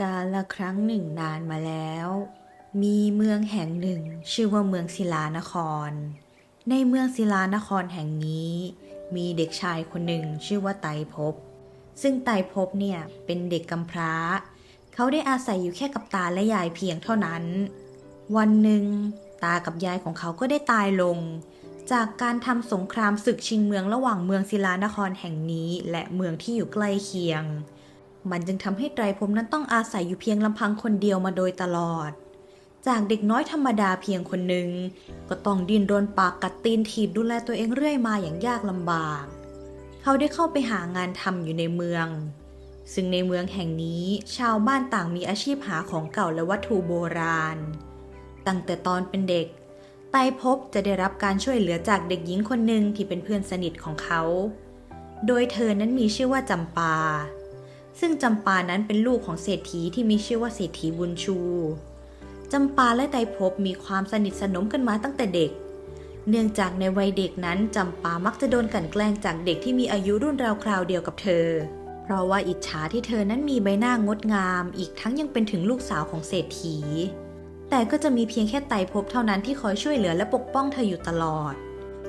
กาลครั้งหนึ่งนานมาแล้ว มีเมืองแห่งหนึ่งชื่อว่าเมืองศิลานคร ในเมืองศิลานครแห่งนี้ มีเด็กชายคนหนึ่งชื่อว่าไตรภพซึ่งไตรภพเนี่ยเป็นเด็กกำพร้า เขาได้อาศัยอยู่แค่กับตาและยายเพียงเท่านั้น วันหนึ่งตากับยายของเขาก็ได้ตายลง จากการทำสงครามศึกชิงเมืองระหว่างเมืองศิลานครแห่งนี้ และเมืองที่อยู่ใกล้เคียง มันจึงทำให้ไตรภพนั้นต้องอาศัยอยู่เพียงลำพังคนเดียวมาโดยตลอด จากเด็กน้อยธรรมดาเพียงคนหนึ่งก็ต้องดิ้นรนปากกัดตีนถีบดูแลตัวเองเรื่อยมาอย่างยากลำบาก เขาได้เข้าไปหางานทำอยู่ในเมือง ซึ่งในเมืองแห่งนี้ชาวบ้านต่างมีอาชีพหาของเก่าและวัตถุโบราณ ตั้งแต่ตอนเป็นเด็กไตรภพจะได้รับการช่วยเหลือจากเด็กหญิงคนหนึ่งที่เป็นเพื่อนสนิทของเขา โดยเธอนั้นมีชื่อว่าจำปา ซึ่งจำปานั้นเป็นลูกของเศรษฐีที่มีชื่อว่าเศรษฐีบุญชู จำปาและไตรภพมีความสนิทสนมกันมาตั้งแต่เด็ก เนื่องจากในวัยเด็กนั้นจำปามักจะโดนกลั่นแกล้งจากเด็กที่มีอายุรุ่นราวคราวเดียวกับเธอ เพราะว่าอิจฉาที่เธอนั้นมีใบหน้างดงาม อีกทั้งยังเป็นถึงลูกสาวของเศรษฐี แต่ก็จะมีเพียงแค่ไตรภพเท่านั้นที่คอยช่วยเหลือและปกป้องเธออยู่ตลอด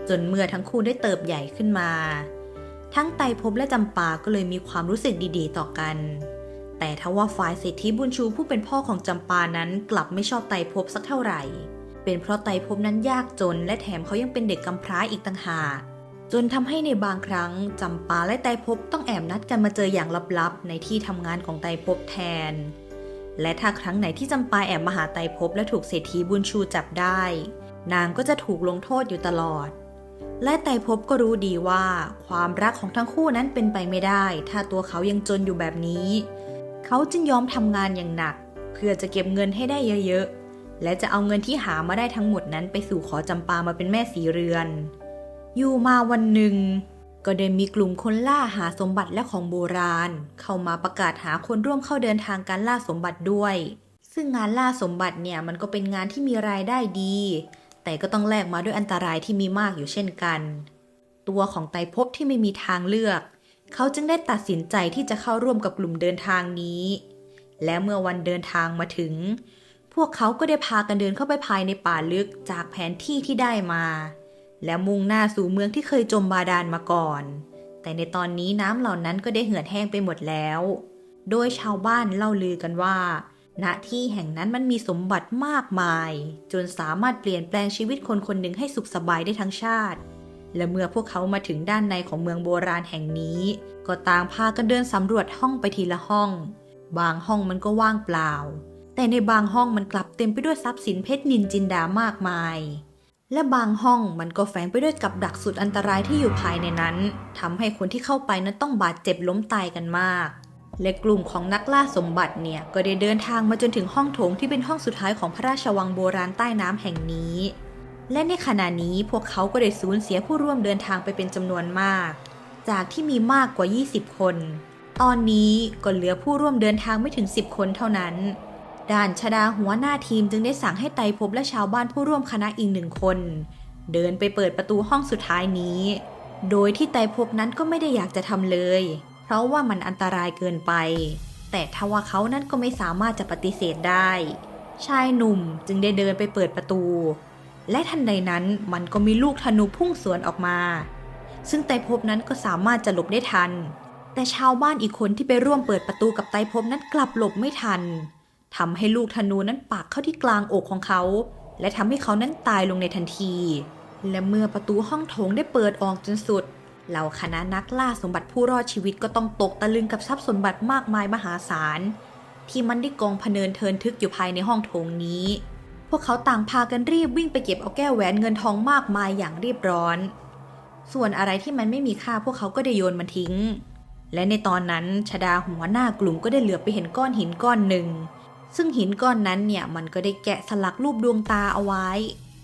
จนเมื่อทั้งคู่ได้เติบใหญ่ขึ้นมา ทั้งไตรภพและจำปาก็เลยมีความรู้สึกดีๆ ต่อกัน แต่ทว่าฝ่ายเศรษฐีบุญชูผู้เป็นพ่อของจำปานั้นกลับไม่ชอบไตรภพสักเท่าไหร่ เป็นเพราะไตรภพนั้นยากจน และแถมเขายังเป็นเด็กกำพร้าอีกต่างหากจนทำให้ในบางครั้งจำปาและไตรภพต้องแอบนัดกันมาเจออย่างลับๆ ในที่ทำงานของไตรภพแทน และถ้าครั้งไหนที่จำปาแอบมาหาไตรภพและถูกเศรษฐีบุญชูจับได้ นางก็จะถูกลงโทษอยู่ตลอด และไตรภพก็รู้ดีว่า ความรักของทั้งคู่นั้นเป็นไปไม่ได้ ถ้าตัวเขายังจนอยู่แบบนี้ เขาจึงยอมทำงานอย่างหนัก เพื่อจะเก็บเงินให้ได้เยอะๆ และจะเอาเงินที่หามาได้ทั้งหมดนั้นไปสู่ขอจำปามาเป็นแม่สีเรือน อยู่มาวันหนึ่ง ก็ได้มีกลุ่มคนล่าหาสมบัติและของโบราณ เข้ามาประกาศหาคนร่วมเข้าเดินทางการล่าสมบัติด้วย ซึ่งงานล่าสมบัติเนี่ยมันก็เป็นงานที่มีรายได้ดี แต่ก็ต้องแลกมาด้วยอันตรายที่มีมากอยู่เช่นกัน ตัวของไตรภพที่ไม่มีทางเลือก เขาจึงได้ตัดสินใจที่จะเข้าร่วมกับกลุ่มเดินทางนี้ และเมื่อวันเดินทางมาถึง พวกเขาก็ได้พากันเดินเข้าไปภายในป่าลึกจากแผนที่ที่ได้มา และมุ่งหน้าสู่เมืองที่เคยจมบาดาลมาก่อน แต่ในตอนนี้น้ำเหล่านั้นก็ได้เหือดแห้งไปหมดแล้ว โดยชาวบ้านเล่าลือกันว่า ณที่แห่งนั้นมันมีสมบัติมากมาย จนสามารถเปลี่ยนแปลงชีวิตคนคนหนึ่งให้สุขสบายได้ทั้งชาติ และเมื่อพวกเขามาถึงด้านในของเมืองโบราณแห่งนี้ ก็ต่างพากันเดินสำรวจห้องไปทีละห้อง บางห้องมันก็ว่างเปล่า แต่ในบางห้องมันกลับเต็มไปด้วยทรัพย์สินเพชรนินจินดามากมาย และบางห้องมันก็แฝงไปด้วยกับดักสุดอันตรายที่อยู่ภายในนั้นทำให้คนที่เข้าไปนั้นต้องบาดเจ็บล้มตายกันมาก และกลุ่มของนักล่าสมบัติเนี่ยก็ได้เดินทางมาจนถึงห้องโถงที่เป็นห้องสุดท้ายของพระราชวังโบราณใต้น้ำแห่งนี้ และในขณะนี้พวกเขาก็ได้สูญเสียผู้ร่วมเดินทางไปเป็นจำนวนมาก จากที่มีมากกว่า 20 คน ตอนนี้ก็เหลือผู้ร่วมเดินทางไม่ถึง 10 คนเท่านั้นด่านชดาหัวหน้าทีมจึงได้สั่งให้ไตรภพและชาวบ้านผู้ร่วมคณะอีกหนึ่งคน เดินไปเปิดประตูห้องสุดท้ายนี้ โดยที่ไตรภพนั้นก็ไม่ได้อยากจะทำเลย ราะว่ามันอันตรายเกินไป แต่ทว่าเขานั้นก็ไม่สามารถจะปฏิเสธได้ ชายหนุ่มจึงได้เดินไปเปิดประตู และทันใดนั้นมันก็มีลูกธนูพุ่งสวนออกมา ซึ่งไตรภพนั้นก็สามารถจะหลบได้ทัน แต่ชาวบ้านอีกคนที่ไปร่วมเปิดประตูกับไตรภพนั้นกลับหลบไม่ทันทำให้ลูกธนูนั้นปักเข้าที่กลางอกของเขา และทำให้เขานั้นตายลงในทันที และเมื่อประตูห้องโถงได้เปิดออกจนสุด เหล่าคณะนักล่าสมบัติผู้รอดชีวิตก็ต้องตกตะลึงกับทรัพย์สมบัติมากมายมหาศาล ที่มันได้กองพเนินเทินทึกอยู่ภายในห้องโถงนี้ พวกเขาต่างพากันรีบวิ่งไปเก็บเอาแก้วแหวนเงินทองมากมายอย่างรีบร้อน ส่วนอะไรที่มันไม่มีค่าพวกเขาก็ได้โยนมันทิ้ง และในตอนนั้นชดาหัวหน้ากลุ่มก็ได้เหลือไปเห็นก้อนหินก้อนหนึ่ง ซึ่งหินก้อนนั้นเนี่ยมันก็ได้แกะสลักรูปดวงตาเอาไว้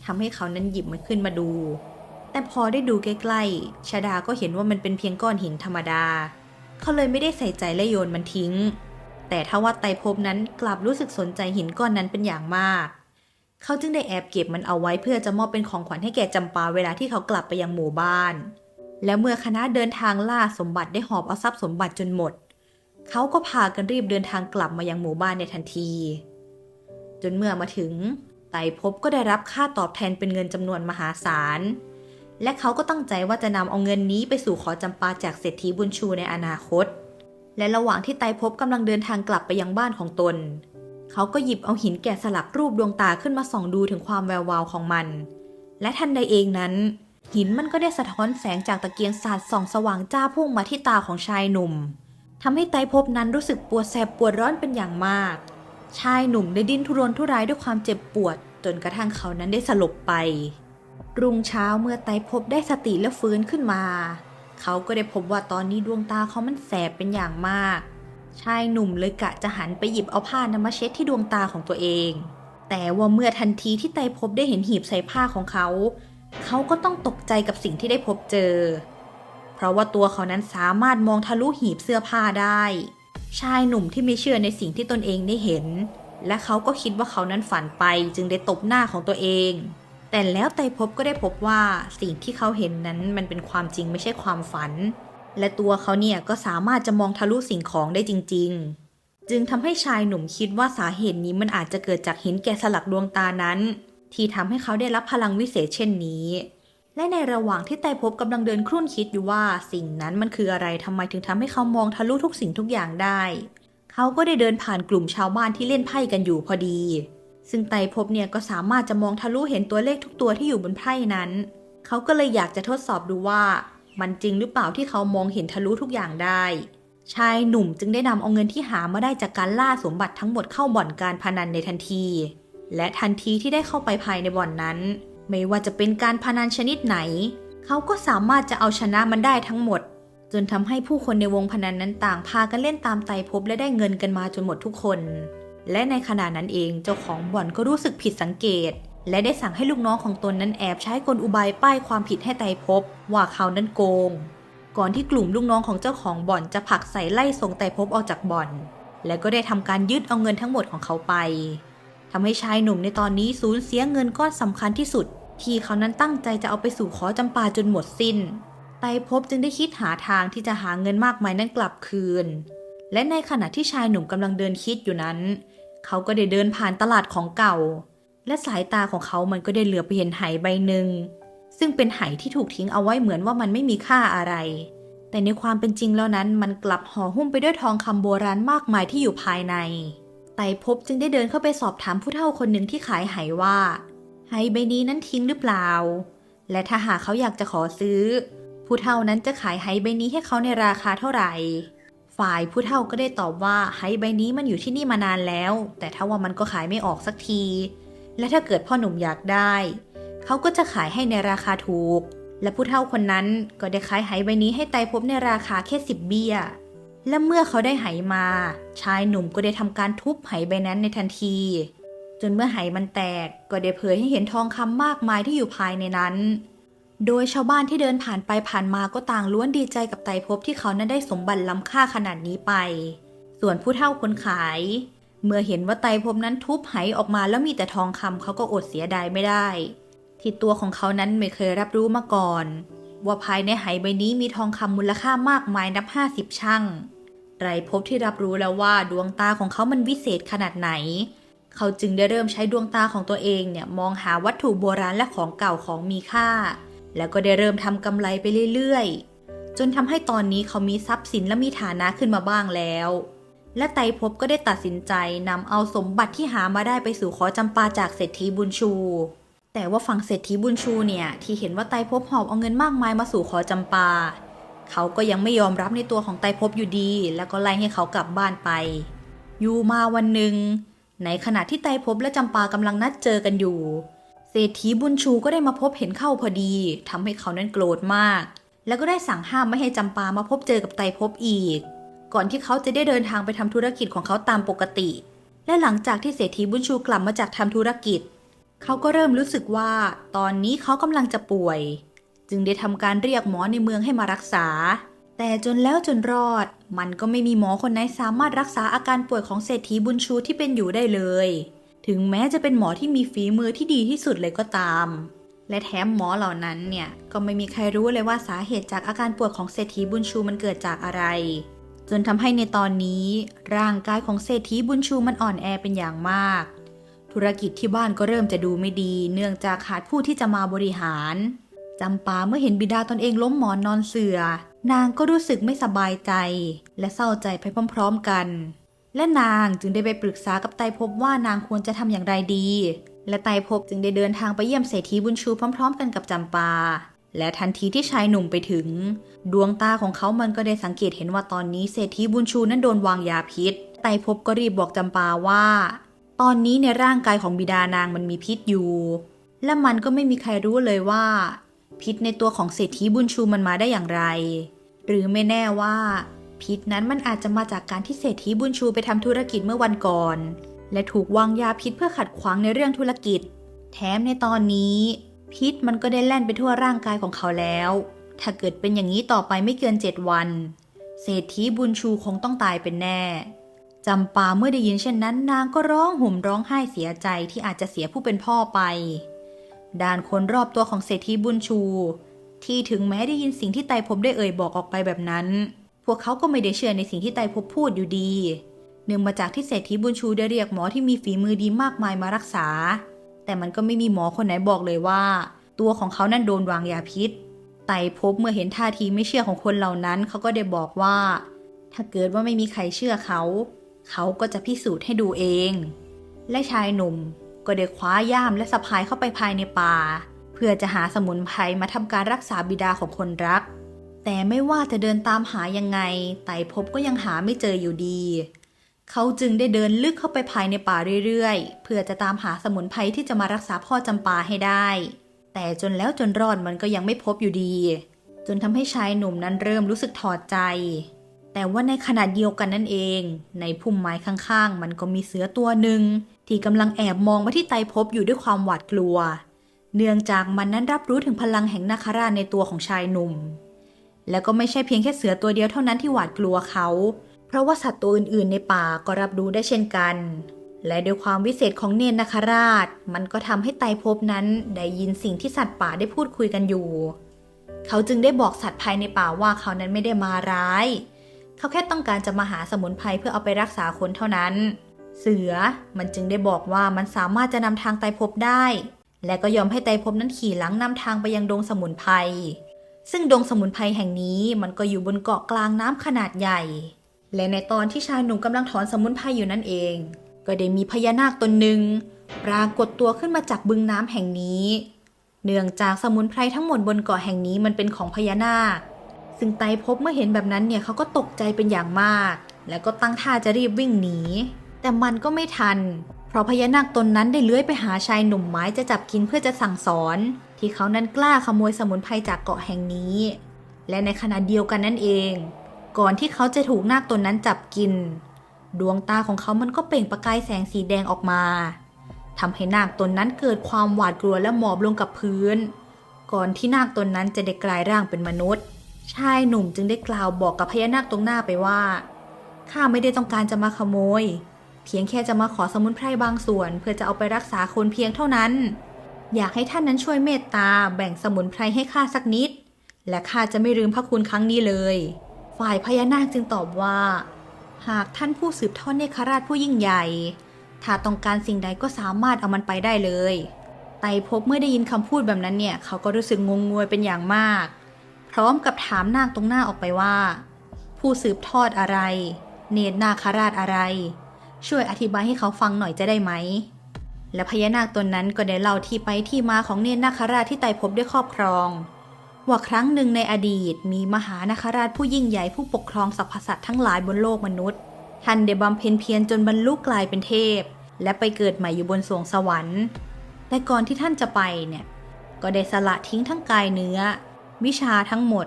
ทำให้เขานั้นหยิบมันขึ้นมาดู แต่พอได้ดูใกล้ๆ ชาดาก็เห็นว่ามันเป็นเพียงก้อนหินธรรมดา เขาเลยไม่ได้ใส่ใจและโยนมันทิ้ง แต่ถ้าว่าไตภพนั้นกลับรู้สึกสนใจหินก้อนนั้นเป็นอย่างมาก เขาจึงได้แอบเก็บมันเอาไว้เพื่อจะมอบเป็นของขวัญให้แก่จำปาเวลาที่เขากลับไปยังหมู่บ้าน และเมื่อคณะเดินทางล่าสมบัติได้หอบเอาทรัพย์สมบัติจนหมด เขาก็พากันรีบเดินทางกลับมายังหมู่บ้านในทันที จนเมื่อมาถึงไต่ภพก็ได้รับค่าตอบแทนเป็นเงินจำนวนมหาศาล และเขาก็ตั้งใจว่าจะนำเอาเงินนี้ไปสู่ขอจำปาจากเศรษฐีบุญชูในอนาคต และระหว่างที่ไต่ภพกำลังเดินทางกลับไปยังบ้านของตน เขาก็หยิบเอาหินแกะสลักรูปดวงตาขึ้นมาส่องดูถึงความแวววาวของมัน และทันใดเองนั้น หินมันก็ได้สะท้อนแสงจากตะเกียงสาดส่องสว่างจ้าพุ่งมาที่ตาของชายหนุ่มทำให้ไตรภพนั้นรู้สึกปวดแสบปวดร้อนเป็นอย่างมาก ชายหนุ่มได้ดิ้นทุรนทุรายด้วยความเจ็บปวด จนกระทั่งเขานั้นได้สลบไป รุ่งเช้าเมื่อไตรภพได้สติและฟื้นขึ้นมา เขาก็ได้พบว่าตอนนี้ดวงตาเขามันแสบเป็นอย่างมาก ชายหนุ่มเลยกะจะหันไปหยิบเอาผ้านำมาเช็ดที่ดวงตาของตัวเอง แต่ว่าเมื่อทันทีที่ไตรภพได้เห็นหีบใส่ผ้าของเขา เขาก็ต้องตกใจกับสิ่งที่ได้พบเจอ เพราะว่าตัวเขานั้นสามารถมองทะลุหีบเสื้อผ้าได้ ชายหนุ่มที่ไม่เชื่อในสิ่งที่ตนเองได้เห็น และเขาก็คิดว่าเขานั้นฝันไปจึงได้ตบหน้าของตัวเอง แต่แล้วไตรภพก็ได้พบว่าสิ่งที่เขาเห็นนั้นมันเป็นความจริงไม่ใช่ความฝัน และตัวเขาเนี่ยก็สามารถจะมองทะลุสิ่งของได้จริง ๆ จึงทำให้ชายหนุ่มคิดว่าสาเหตุนี้มันอาจจะเกิดจากหินแกะสลักดวงตานั้น ที่ทำให้เขาได้รับพลังวิเศษเช่นนี้ และในระหว่างที่ไตรภพกำลังเดินครุ่นคิดอยู่ว่าสิ่งนั้นมันคืออะไรทำไมถึงทำให้เขามองทะลุทุกสิ่งทุกอย่างได้ เขาก็ได้เดินผ่านกลุ่มชาวบ้านที่เล่นไพ่กันอยู่พอดี ซึ่งไตรภพเนี่ยก็สามารถจะมองทะลุเห็นตัวเลขทุกตัวที่อยู่บนไพ่นั้น เขาก็เลยอยากจะทดสอบดูว่า มันจริงหรือเปล่าที่เขามองเห็นทะลุทุกอย่างได้ ชายหนุ่มจึงได้นำเอาเงินที่หามาได้จากการล่าสมบัติทั้งหมดเข้าบ่อนการพนันในทันที และทันทีที่ได้เข้าไปภายในบ่อนนั้น ไม่ว่าจะเป็นการพนันชนิดไหน เขาก็สามารถจะเอาชนะมันได้ทั้งหมด จนทำให้ผู้คนในวงพนันนั้นต่างพากันเล่นตามไตรภพและได้เงินกันมาจนหมดทุกคน และในขณะนั้นเองเจ้าของบ่อนก็รู้สึกผิดสังเกต และได้สั่งให้ลูกน้องของตนนั้นแอบใช้กลอุบายป้ายความผิดให้ไตรภพว่าเขานั้นโกง ก่อนที่กลุ่มลูกน้องของเจ้าของบ่อนจะผลักใส่ไล่ส่งไตรภพออกจากบ่อน และก็ได้ทำการยึดเอาเงินทั้งหมดของเขาไปทำให้ชายหนุ่มในตอนนี้สูญเสียเงินก้อนสำคัญที่สุด ที่เขานั้นตั้งใจจะเอาไปสู่ขอจำปาจนหมดสิ้น ไตรภพจึงได้คิดหาทางที่จะหาเงินมากมายนั้นกลับคืน และในขณะที่ชายหนุ่มกำลังเดินคิดอยู่นั้น เขาก็ได้เดินผ่านตลาดของเก่า และสายตาของเขามันก็ได้เหลือไปเห็นไหใบหนึ่ง ซึ่งเป็นไหที่ถูกทิ้งเอาไว้เหมือนว่ามันไม่มีค่าอะไร แต่ในความเป็นจริงแล้วนั้นมันกลับห่อหุ้มไปด้วยทองคำโบราณมากมายที่อยู่ภายใน ไต่ภพจึงได้เดินเข้าไปสอบถามผู้เฒ่าคนหนึ่งที่ขายไหว่าไหใบนี้นั้นทิ้งหรือเปล่า และถ้าหากเขาอยากจะขอซื้อ ผู้เฒ่านั้นจะขายไหใบนี้ให้เขาในราคาเท่าไหร่ ฝ่ายผู้เฒ่าก็ได้ตอบว่าไหใบนี้มันอยู่ที่นี่มานานแล้ว แต่ถ้าว่ามันก็ขายไม่ออกสักที และถ้าเกิดพ่อหนุ่มอยากได้ เขาก็จะขายให้ในราคาถูก และผู้เฒ่าคนนั้นก็ได้ขายไหใบนี้ให้ไตรภพในราคาแค่สิบเบี้ย และเมื่อเขาได้ไหมา ชายหนุ่มก็ได้ทำการทุบไหใบนั้นในทันที จนเมื่อไหมันแตกก็ได้เผยให้เห็นทองคำมากมายที่อยู่ภายในนั้น โดยชาวบ้านที่เดินผ่านไปผ่านมาก็ต่างล้วนดีใจกับไตรภพที่เขานั้นได้สมบัติล้ำค่าขนาดนี้ไป ส่วนผู้เฒ่าคนขาย เมื่อเห็นว่าไตรภพนั้นทุบไหออกมาแล้วมีแต่ทองคำเขาก็อดเสียดายไม่ได้ ที่ตัวของเขานั้นไม่เคยรับรู้มาก่อน ว่าภายในไหใบนี้มีทองคำมูลค่ามากมายนับห้าสิบช่างไตรภพที่รับรู้แล้วว่าดวงตาของเขามันวิเศษขนาดไหน เขาจึงได้เริ่มใช้ดวงตาของตัวเองเนี่ยมองหาวัตถุโบราณและของเก่าของมีค่า แล้วก็ได้เริ่มทำกำไรไปเรื่อยๆ จนทำให้ตอนนี้เขามีทรัพย์สินและมีฐานะขึ้นมาบ้างแล้ว และไตรภพก็ได้ตัดสินใจนำเอาสมบัติที่หามาได้ไปสู่ขอจำปาจากเศรษฐีบุญชู แต่ว่าฝั่งเศรษฐีบุญชูเนี่ยที่เห็นว่าไตรภพหอบเอาเงินมากมายมาสู่ขอจำปา เขาก็ยังไม่ยอมรับในตัวของไตรภพอยู่ดี แล้วก็ไล่ให้เขากลับบ้านไป อยู่มาวันหนึ่งในขณะที่ไตรภพและจำปากำลังนัดเจอกันอยู่ เศรษฐีบุญชูก็ได้มาพบเห็นเข้าพอดีทำให้เขานั้นโกรธมาก แล้วก็ได้สั่งห้ามไม่ให้จำปามาพบเจอกับไตรภพอีก ก่อนที่เขาจะได้เดินทางไปทำธุรกิจของเขาตามปกติ และหลังจากที่เศรษฐีบุญชูกลับมาจากทำธุรกิจ เขาก็เริ่มรู้สึกว่า ตอนนี้เขากำลังจะป่วย จึงได้ทำการเรียกหมอในเมืองให้มารักษา แต่จนแล้วจนรอด มันก็ไม่มีหมอคนไหนสามารถรักษาอาการป่วยของเศรษฐีบุญชูที่เป็นอยู่ได้เลย ถึงแม้จะเป็นหมอที่มีฝีมือที่ดีที่สุดเลยก็ตาม และแถมหมอเหล่านั้นเนี่ยก็ไม่มีใครรู้เลยว่าสาเหตุจากอาการป่วยของเศรษฐีบุญชูมันเกิดจากอะไรจจนทำให้ในตอนนี้ ร่างกายของเศรษฐีบุญชูมันอ่อนแอเป็นอย่างมาก ธุรกิจที่บ้านก็เริ่มจะดูไม่ดี เนื่องจากขาดผู้ที่จะมาบริหารจำปาเมื่อเห็นบิดาตนเองล้มหมอนนอนเสือ นางก็รู้สึกไม่สบายใจ และเศร้าใจไปพร้อม ๆ กัน และนางจึงได้ไปปรึกษากับไตรภพว่านางควรจะทำอย่างไรดี และไตรภพจึงได้เดินทางไปเยี่ยมเศรษฐีบุญชูพร้อม ๆ กันกับจำปา และทันทีที่ชายหนุ่มไปถึง ดวงตาของเขามันก็ได้สังเกตเห็นว่าตอนนี้เศรษฐีบุญชูนั้นโดนวางยาพิษ ไตรภพก็รีบบอกจำปาว่า ตอนนี้ในร่างกายของบิดานางมันมีพิษอยู่ และมันก็ไม่มีใครรู้เลยว่า พิษในตัวของเศรษฐีบุญชูมันมาได้อย่างไร หรือไม่แน่ว่า พิษนั้นมันอาจจะมาจากการที่เศรษฐีบุญชูไปทำธุรกิจเมื่อวันก่อน และถูกวางยาพิษเพื่อขัดขวางในเรื่องธุรกิจ แถมในตอนนี้ พิษมันก็ได้แล่นไปทั่วร่างกายของเขาแล้ว ถ้าเกิดเป็นอย่างนี้ต่อไปไม่เกินเจ็ดวัน เศรษฐีบุญชูคงต้องตายเป็นแน่จำปาเมื่อได้ยินเช่นนั้น นางก็ร้องห่มร้องไห้เสียใจที่อาจจะเสียผู้เป็นพ่อไป ด้านคนรอบตัวของเศรษฐีบุญชู ที่ถึงแม้ได้ยินสิ่งที่ไตรภพได้เอ่ยบอกออกไปแบบนั้น พวกเขาก็ไม่ได้เชื่อในสิ่งที่ไตรภพพูดอยู่ดี เนื่องมาจากที่เศรษฐีบุญชูได้เรียกหมอที่มีฝีมือดีมากมายมารักษา แต่มันก็ไม่มีหมอคนไหนบอกเลยว่า ตัวของเขานั่นโดนวางยาพิษ ไตรภพเมื่อเห็นท่าทีไม่เชื่อของคนเหล่านั้น เขาก็ได้บอกว่า ถ้าเกิดว่าไม่มีใครเชื่อเขา เขาก็จะพิสูจน์ให้ดูเอง และชายหนุ่มก็ได้คว้าย่ามและสะพายเข้าไปภายในป่า เพื่อจะหาสมุนไพรมาทำการรักษาบิดาของคนรัก แต่ไม่ว่าจะเดินตามหายังไง ไต่ภพก็ยังหาไม่เจออยู่ดี เขาจึงได้เดินลึกเข้าไปภายในป่าเรื่อยๆ เพื่อจะตามหาสมุนไพรที่จะมารักษาพ่อจำปาให้ได้ แต่จนแล้วจนรอดมันก็ยังไม่พบอยู่ดี จนทำให้ชายหนุ่มนั้นเริ่มรู้สึกถอดใจ แต่ว่าในขณะเดียวกันนั่นเอง ในพุ่มไม้ข้างๆ มันก็มีเสือตัวหนึ่งที่กำลังแอบมองมาที่ไตรภพอยู่ด้วยความหวาดกลัว เนื่องจากมันนั้นรับรู้ถึงพลังแห่งนาคราชในตัวของชายหนุ่ม แล้วก็ไม่ใช่เพียงแค่เสือตัวเดียวเท่านั้นที่หวาดกลัวเขา เพราะว่าสัตว์ตัวอื่นๆ ในป่าก็รับรู้ได้เช่นกัน และด้วยความวิเศษของเนนนาคราช มันก็ทำให้ไตรภพนั้นได้ยินสิ่งที่สัตว์ป่าได้พูดคุยกันอยู่ เขาจึงได้บอกสัตว์ภายในป่าว่าเขานั้นไม่ได้มาร้าย เขาแค่ต้องการจะมาหาสมุนไพรเพื่อเอาไปรักษาคนเท่านั้น เสือมันจึงได้บอกว่ามันสามารถจะนำทางไตรภพได้ และก็ยอมให้ไตรภพนั้นขี่หลังนำทางไปยังดงสมุนไพร ซึ่งดงสมุนไพรแห่งนี้มันก็อยู่บนเกาะกลางน้ำขนาดใหญ่ และในตอนที่ชายหนุ่มกำลังถอนสมุนไพรอยู่นั่นเอง ก็ได้มีพญานาคตนหนึ่งปรากฏตัวขึ้นมาจากบึงน้ำแห่งนี้ เนื่องจากสมุนไพรทั้งหมดบนเกาะแห่งนี้มันเป็นของพญานาค ซึ่งไตรภพเมื่อเห็นแบบนั้นเนี่ยเขาก็ตกใจเป็นอย่างมาก แล้วก็ตั้งท่าจะรีบวิ่งหนี แต่มันก็ไม่ทัน เพราะพญานาคตนนั้นได้เลื้อยไปหาชายหนุ่มไม้จะจับกินเพื่อจะสั่งสอน ที่เขานั้นกล้าขโมยสมุนไพรจากเกาะแห่งนี้ และในขณะเดียวกันนั่นเอง ก่อนที่เขาจะถูกนาคตนนั้นจับกิน ดวงตาของเขามันก็เปล่งประกายแสงสีแดงออกมาทำให้นาคตนนั้นเกิดความหวาดกลัวและหมอบลงกับพื้น ก่อนที่นาคตนนั้นจะได้กลายร่างเป็นมนุษย์ ชายหนุ่มจึงได้กล่าวบอกกับพญานาคตรงหน้าไปว่าข้าไม่ได้ต้องการจะมาขโมย เพียงแค่จะมาขอสมุนไพรบางส่วน เพื่อจะเอาไปรักษาคนเพียงเท่านั้น อยากให้ท่านนั้นช่วยเมตตาแบ่งสมุนไพรให้ข้าสักนิด และข้าจะไม่ลืมพระคุณครั้งนี้เลย ฝ่ายพญานาคจึงตอบว่า หากท่านผู้สืบทอดเนคราชผู้ยิ่งใหญ่ ถ้าต้องการสิ่งใดก็สามารถเอามันไปได้เลย ไตรภพเมื่อได้ยินคำพูดแบบนั้นเนี่ย เขาก็รู้สึกงงงวยเป็นอย่างมาก พร้อมกับถามนาคตรงหน้าออกไปว่า ผู้สืบทอดอะไร เนตรนาคราชอะไร ช่วยอธิบายให้เขาฟังหน่อยจะได้ไหม และพญานาคตนนั้นก็ได้เล่าที่ไปที่มาของเนรนาคราชที่ไตรภพได้ครอบครอง ว่าครั้งหนึ่งในอดีตมีมหานาคราชผู้ยิ่งใหญ่ผู้ปกครองสรรพสัตว์ทั้งหลายบนโลกมนุษย์ ท่านได้บำเพ็ญเพียรจนบรรลุกลายเป็นเทพ และไปเกิดใหม่อยู่บนสวงสวรรค์ แต่ก่อนที่ท่านจะไปเนี่ยก็ได้สละทิ้งทั้งกายเนื้อ วิชาทั้งหมด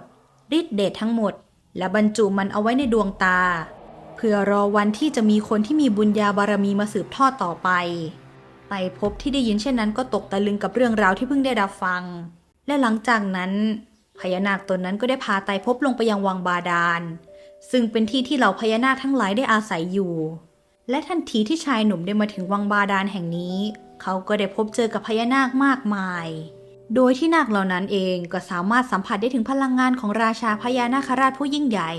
ฤทธิเดชทั้งหมด และบรรจุมันเอาไว้ในดวงตา เพื่อรอวันที่จะมีคนที่มีบุญญาบารมีมาสืบทอดต่อไป ไตรภพที่ได้ยินเช่นนั้นก็ตกตะลึงกับเรื่องราวที่เพิ่งได้รับฟัง และหลังจากนั้นพญานาคตนนั้นก็ได้พาไตรภพลงไปยังวังบาดาล ซึ่งเป็นที่ที่เหล่าพญานาคทั้งหลายได้อาศัยอยู่ และทันทีที่ชายหนุ่มได้มาถึงวังบาดาลแห่งนี้ เขาก็ได้พบเจอกับพญานาคมากมาย โดยที่นาคเหล่านั้นเองก็สามารถสัมผัสได้ถึงพลังงานของราชาพญานาคราชผู้ยิ่งใหญ่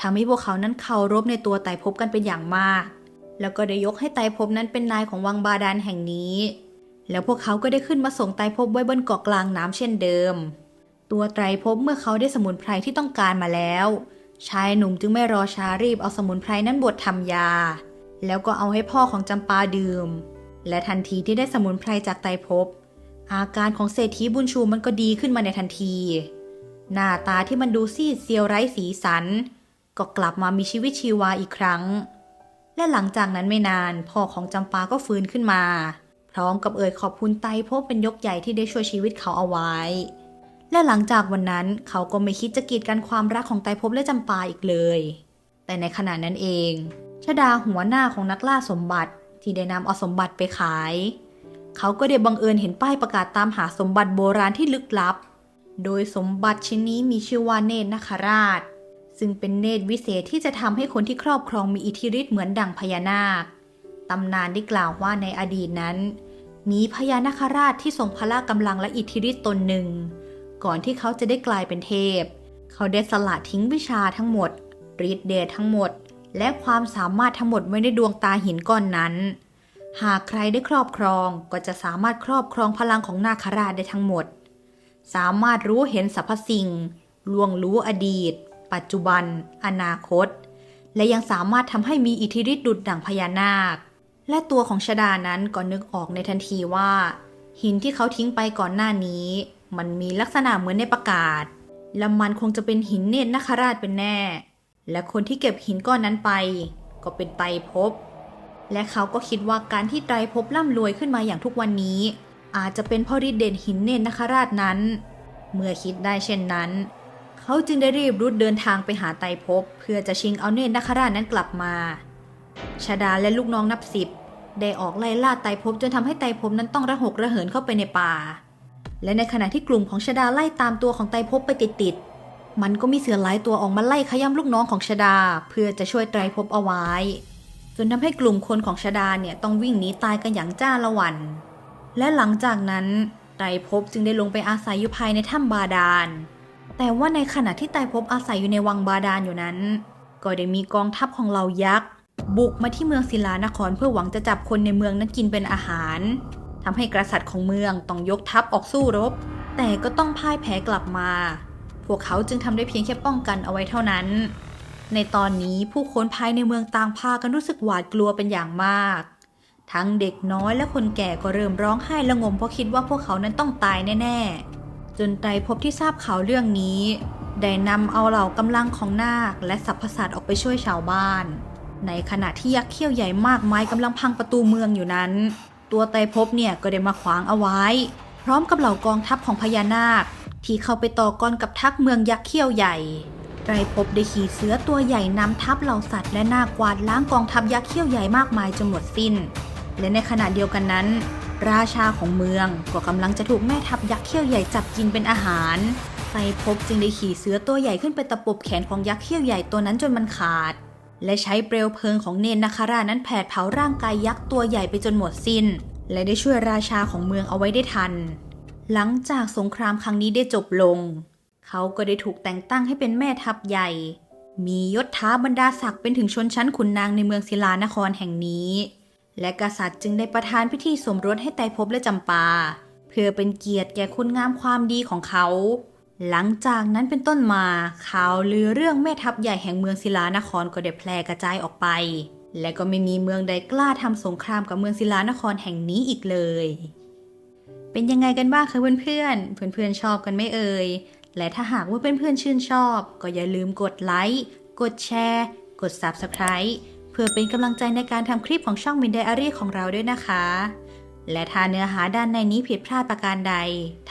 ทำให้พวกเขานั้นเคารพในตัวไตรภพกันเป็นอย่างมาก แล้วก็ได้ยกให้ไตภพนั้นเป็นนายของวังบาดาลแห่งนี้ แล้วพวกเขาก็ได้ขึ้นมาส่งไตภพไว้บนเกาะกลางน้ำเช่นเดิม ตัวไตรภพเมื่อเขาได้สมุนไพรที่ต้องการมาแล้ว ชายหนุ่มจึงไม่รอช้ารีบเอาสมุนไพรนั้นบดทำยา แล้วก็เอาให้พ่อของจำปาดื่ม และทันทีที่ได้สมุนไพรจากไตภพอาการของเศรษฐีบุญชูมันก็ดีขึ้นมาในทันที หน้าตาที่มันดูซีดเซียวไร้สีสัน ก็กลับมามีชีวิตชีวาอีกครั้ง และหลังจากนั้นไม่นานพ่อของจำปาก็ฟื้นขึ้นมา พร้อมกับเอ่ยขอบคุณไตรภพเป็นยกใหญ่ที่ได้ช่วยชีวิตเขาเอาไว้ และหลังจากวันนั้นเขาก็ไม่คิดจะกีดกันความรักของไตรภพและจำปาอีกเลย แต่ในขณะนั้นเองชดาหัวหน้าของนักล่าสมบัติที่ได้นำเอาสมบัติไปขาย เขาก็ได้บังเอิญเห็นป้ายประกาศตามหาสมบัติโบราณที่ลึกลับ โดยสมบัติชิ้นนี้มีชื่อว่าเนตรนาคราช ซึ่งเป็นเนตรวิเศษที่จะทำให้คนที่ครอบครองมีอิทธิฤทธิ์เหมือนดั่งพญานาค ตำนานได้กล่าวว่าในอดีตนั้น มีพญานาคราชที่ทรงพละกำลังและอิทธิฤทธิ์ตนหนึ่ง ก่อนที่เขาจะได้กลายเป็นเทพ เขาได้สละทิ้งวิชาทั้งหมดฤทธิ์เดชทั้งหมด และความสามารถทั้งหมดไว้ในดวงตาหินก้อนนั้น หากใครได้ครอบครองก็จะสามารถครอบครองพลังของนาคราชได้ทั้งหมด สามารถรู้เห็นสรรพสิ่งล่วงรู้อดีต ปัจจุบัน อนาคต และยังสามารถทำให้มีอิทธิฤทธิ์ดุจดั่งพญานาค และตัวของชดานั้นก็นึกออกในทันทีว่า หินที่เขาทิ้งไปก่อนหน้านี้ มันมีลักษณะเหมือนในประกาศ และมันคงจะเป็นหินเนตรนคราชเป็นแน่ และคนที่เก็บหินก้อนนั้นไป ก็เป็นไตรภพและเขาก็คิดว่าการที่ไตรภพร่ำรวยขึ้นมาอย่างทุกวันนี้ อาจจะเป็นเพราะฤทธิ์เดชหินเนตรนคราชนั้น เมื่อคิดได้เช่นนั้น เขาจึงได้รีบรุดเดินทางไปหาไตรภพเพื่อจะชิงเอาเนตรนคราชนั้นกลับมาชาดาและลูกน้องนับสิบได้ออกไล่ล่าไตรภพจนทำให้ไตรภพนั้นต้องระหกระเหินเข้าไปในป่า และในขณะที่กลุ่มของชาดาไล่ตามตัวของไตรภพไปติดๆมันก็มีเสือหลายตัวออกมาไล่ขย้ำลูกน้องของชาดา เพื่อจะช่วยไตรภพเอาไว้ จนทำให้กลุ่มคนของชาดาเนี่ยต้องวิ่งหนีตายกันอย่างจ้าละวัน และหลังจากนั้นไตรภพจึงได้ลงไปอาศัยอยู่ภายในถ้ำบาดาล แต่ว่าในขณะที่ไตรภพอาศัยอยู่ในวังบาดาลอยู่นั้น ก็ได้มีกองทัพของเหล่ายักษ์ บุกมาที่เมืองศิลานครเพื่อหวังจะจับคนในเมืองนั้นกินเป็นอาหารทำให้กษัตริย์ของเมืองต้องยกทัพออกสู้รบ แต่ก็ต้องพ่ายแพ้กลับมา พวกเขาจึงทำได้เพียงแค่ป้องกันเอาไว้เท่านั้น ในตอนนี้ผู้คนภายในเมืองต่างพากันรู้สึกหวาดกลัวเป็นอย่างมาก ทั้งเด็กน้อยและคนแก่ก็เริ่มร้องไห้ระงมเพราะคิดว่าพวกเขานั้นต้องตายแน่ๆ จนไตรภพที่ทราบข่าวเรื่องนี้ ได้นำเอาเหล่ากำลังของนาคและสรรพสัตว์ออกไปช่วยชาวบ้าน ในขณะที่ยักษ์เขี้ยวใหญ่มากมายกำลังพังประตูเมืองอยู่นั้น ตัวไตรภพเนี่ยก็ได้มาขวางเอาไว้ พร้อมกับเหล่ากองทัพของพญานาค ที่เข้าไปต่อกรกับทักเมืองยักษ์เขี้ยวใหญ่ไตรภพได้ขี่เสือตัวใหญ่นำทัพเหล่าสัตว์และนาคกวาดล้างกองทัพยักษ์เขี้ยวใหญ่มากมายจนหมดสิ้น และในขณะเดียวกันนั้น ราชาของเมืองก็กำลังจะถูกแม่ทัพยักษ์เขี้ยวใหญ่จับกินเป็นอาหารไตรภพจึงได้ขี่เสือตัวใหญ่ขึ้นไปตะปบแขนของยักษ์เขี้ยวใหญ่ตัวนั้นจนมันขาด และใช้เปลวเพลิงของเนนนาคารานั้นแผดเผาร่างกายยักษ์ตัวใหญ่ไปจนหมดสิ้น และได้ช่วยราชาของเมืองเอาไว้ได้ทัน หลังจากสงครามครั้งนี้ได้จบลง เขาก็ได้ถูกแต่งตั้งให้เป็นแม่ทัพใหญ่ มียศถาบรรดาศักดิ์เป็นถึงชนชั้นขุนนางในเมืองศิลานครแห่งนี้ และกษัตริย์จึงได้ประทานพิธีสมรสให้ไตรภพและจำปา เพื่อเป็นเกียรติแก่คุณงามความดีของเขา หลังจากนั้นเป็นต้นมาข่าวลือเรื่องแม่ทัพใหญ่แห่งเมืองศิลานครก็ได้แพร่กระจายออกไป และก็ไม่มีเมืองใดกล้าทำสงครามกับเมืองศิลานครแห่งนี้อีกเลย เป็นยังไงกันบ้างคะเพื่อนๆ เพื่อนๆชอบกันไม่เอ่ยและถ้าหากว่าเพื่อนๆชื่นชอบ ก็อย่าลืมกดไลค์กดแชร์ กด Subscribe เพื่อเป็นกำลังใจในการทำคลิปของช่องมินไดอารี่ของเราด้วยนะคะ และถ้าเนื้อหาด้านในนี้ผิดพลาดประการใด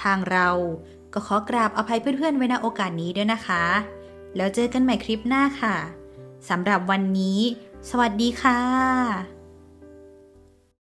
ทางเราก็ขอกราบอภัยเพื่อนๆไว้ณโอกาสนี้ด้วยนะคะ แล้วเจอกันใหม่คลิปหน้าค่ะสำหรับวันนี้ สวัสดีค่ะ